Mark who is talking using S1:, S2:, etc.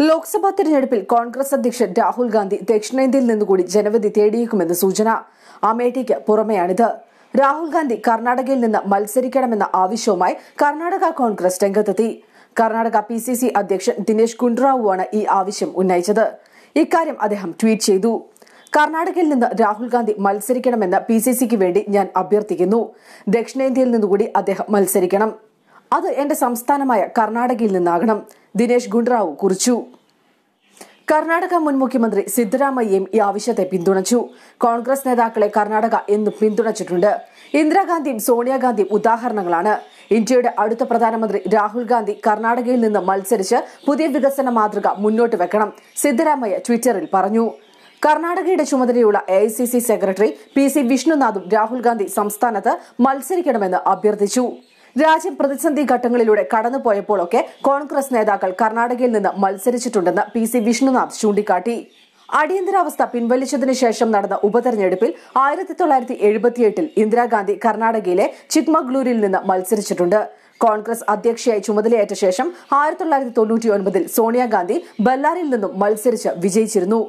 S1: ലോക്സഭാ തെരഞ്ഞെടുപ്പിൽ കോൺഗ്രസ് അധ്യക്ഷൻ രാഹുൽ ഗാന്ധി ദക്ഷിണേന്ത്യയിൽ നിന്നുകൂടി ജനവധി തേടിയേക്കുമെന്ന് സൂചന. അമേഠിക്ക് പുറമെയാണിത്. രാഹുൽ ഗാന്ധി കർണാടകയിൽ നിന്ന് മത്സരിക്കണമെന്ന ആവശ്യവുമായി കർണാടക കോൺഗ്രസ് രംഗത്തെത്തി. കർണാടക പി സി സി അധ്യക്ഷൻ ദിനേശ് ഗുണ്ട്രാവുവാണ് ഈ ആവശ്യം ഉന്നയിച്ചത്. ഇക്കാര്യം അദ്ദേഹം ട്വീറ്റ് ചെയ്തു. കർണാടകയിൽ നിന്ന് രാഹുൽ ഗാന്ധി മത്സരിക്കണമെന്ന് പി സി സിക്ക് വേണ്ടി ഞാൻ അഭ്യർത്ഥിക്കുന്നു. ദക്ഷിണേന്ത്യയിൽ നിന്നുകൂടി അദ്ദേഹം മത്സരിക്കണം. അത് എന്റെ സംസ്ഥാനമായ കർണാടകയിൽ നിന്നാകണം. ദിനേശ് ഗുണ്ടറാവു കുറിച്ചു. കർണാടക മുൻ മുഖ്യമന്ത്രി സിദ്ധരാമയ്യയും ഈ ആവശ്യത്തെ പിന്തുണച്ചു. കോൺഗ്രസ് നേതാക്കളെ കർണാടക എന്നും പിന്തുണച്ചിട്ടുണ്ട്. ഇന്ദിരാഗാന്ധിയും സോണിയാഗാന്ധിയും ഉദാഹരണങ്ങളാണ്. ഇന്ത്യയുടെ അടുത്ത പ്രധാനമന്ത്രി രാഹുൽ ഗാന്ധി കർണാടകയിൽ നിന്ന് മത്സരിച്ച് പുതിയ വികസന മാതൃക മുന്നോട്ട് വെക്കണം സിദ്ധരാമയ്യ ട്വിറ്ററിൽ പറഞ്ഞു. കർണാടകയുടെ ചുമതലയുള്ള A I C C secretary P C വിഷ്ണുനാഥും Rahul Gandhi സംസ്ഥാനത്ത് മത്സരിക്കണമെന്ന് അഭ്യർത്ഥിച്ചു. രാജ്യം പ്രതിസന്ധി ഘട്ടങ്ങളിലൂടെ കടന്നുപോയപ്പോഴൊക്കെ കോൺഗ്രസ് നേതാക്കൾ കർണാടകയിൽ നിന്ന് മത്സരിച്ചിട്ടുണ്ടെന്ന് പി സി വിഷ്ണുനാഥ് ചൂണ്ടിക്കാട്ടി. അടിയന്തരാവസ്ഥ പിൻവലിച്ചതിനു ശേഷം നടന്ന ഉപതെരഞ്ഞെടുപ്പിൽ ആയിരത്തി തൊള്ളായിരത്തി എഴുപത്തിയെട്ടിൽ ഇന്ദിരാഗാന്ധി കർണാടകയിലെ ചിക്മഗ്ലൂരിൽ നിന്ന് മത്സരിച്ചിട്ടുണ്ട്. കോൺഗ്രസ് അധ്യക്ഷയായി ചുമതലയേറ്റ ശേഷം ആയിരത്തി തൊള്ളായിരത്തി തൊണ്ണൂറ്റി ഒൻപതിൽ സോണിയാഗാന്ധി ബല്ലാരിൽ നിന്നും മത്സരിച്ച് വിജയിച്ചിരുന്നു.